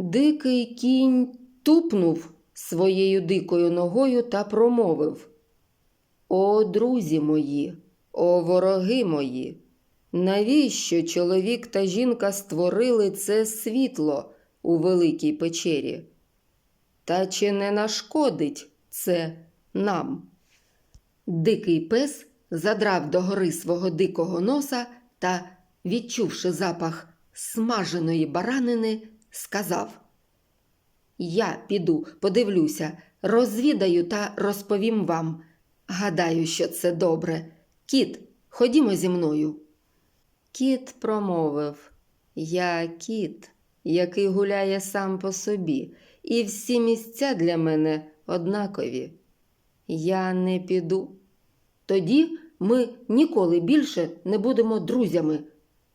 Дикий кінь тупнув своєю дикою ногою та промовив О, друзі мої, о вороги мої, навіщо чоловік та жінка створили це світло у великій печері? Та чи не нашкодить це нам? Дикий пес задрав догори свого дикого носа та, відчувши запах смаженої баранини, сказав Я піду, подивлюся, розвідаю та розповім вам. Гадаю, що це добре. Кіт, ходімо зі мною. Кіт промовив Я кіт, який гуляє сам по собі, і всі місця для мене однакові. Я не піду. Тоді ми ніколи більше не будемо друзями,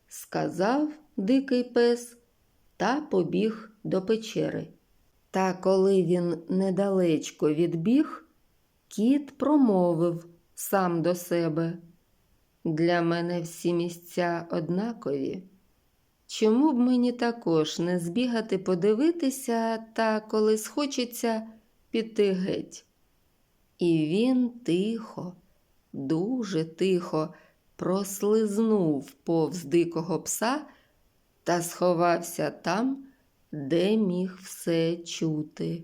сказав дикий пес та побіг до печери. Та коли він недалечко відбіг, кіт промовив сам до себе. Для мене всі місця однакові. Чому б мені також не збігати подивитися та, коли схочеться, піти геть? І він тихо, дуже тихо прослизнув повз дикого пса та сховався там, де міг все чути.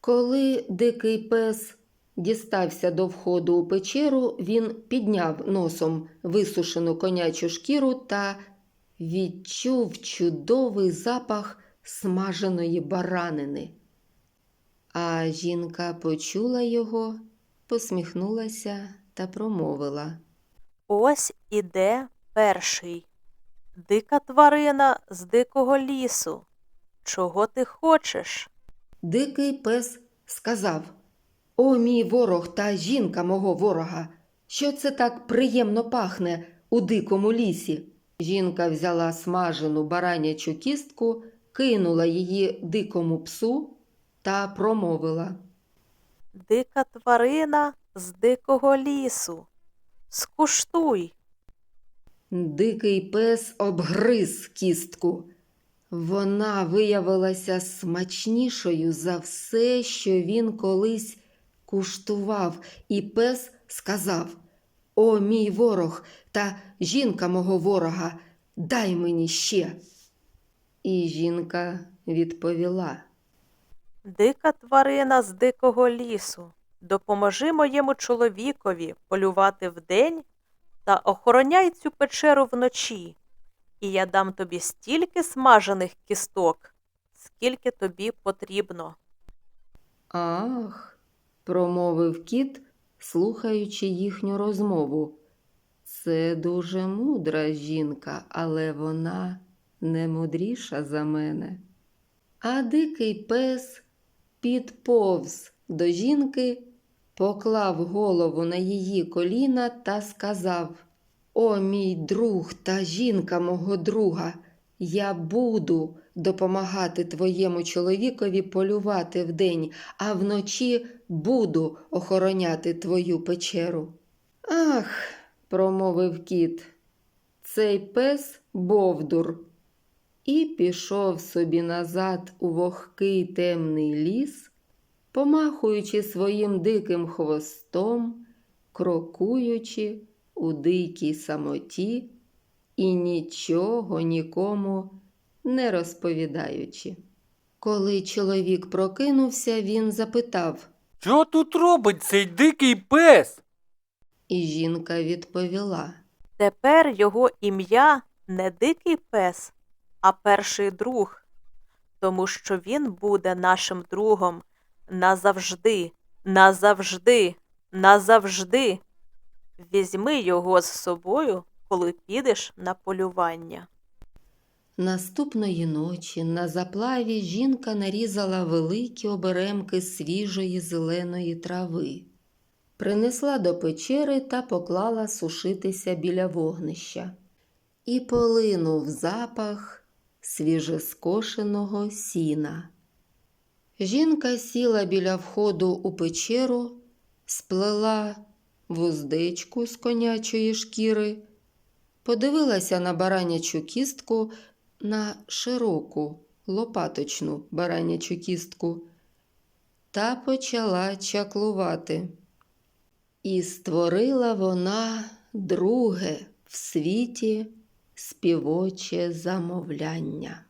Коли дикий пес дістався до входу у печеру, він підняв носом висушену конячу шкіру та відчув чудовий запах смаженої баранини. А жінка почула його, посміхнулася та промовила. Ось іде перший. Дика тварина з дикого лісу. Чого ти хочеш? Дикий пес сказав О, мій ворог та жінка мого ворога, що це так приємно пахне у дикому лісі. Жінка взяла смажену баранячу кістку, кинула її дикому псу та промовила. Дика тварина з дикого лісу. Скуштуй. Дикий пес обгриз кістку. Вона виявилася смачнішою за все, що він колись куштував, і пес сказав О, мій ворог та жінка мого ворога, дай мені ще. І жінка відповіла. Дика тварина з дикого лісу. Допоможи моєму чоловікові полювати вдень та охороняй цю печеру вночі, і я дам тобі стільки смажених кісток, скільки тобі потрібно. Ах, промовив кіт, слухаючи їхню розмову. Це дуже мудра жінка, але вона не мудріша за мене. А дикий пес підповз до жінки, поклав голову на її коліна та сказав О, мій друг та жінка мого друга, я буду допомагати твоєму чоловікові полювати вдень, а вночі буду охороняти твою печеру. Ах, промовив кіт, цей пес Бовдур. І пішов собі назад у вогкий темний ліс, помахуючи своїм диким хвостом, крокуючи у дикій самоті і нічого нікому не розповідаючи. Коли чоловік прокинувся, він запитав, Що тут робить цей дикий пес? і жінка відповіла. Тепер його ім'я не дикий пес, а перший друг, тому що він буде нашим другом назавжди, назавжди, назавжди. Візьми його з собою, коли підеш на полювання. Наступної ночі на заплаві жінка нарізала великі оберемки свіжої зеленої трави, принесла до печери та поклала сушитися біля вогнища. І полинув запах свіжескошеного сіна. Жінка сіла біля входу у печеру, сплела вуздечку з конячої шкіри, подивилася на баранячу кістку на широку лопаточну баранячу кістку та почала чаклувати. І створила вона друге в світі співоче замовляння.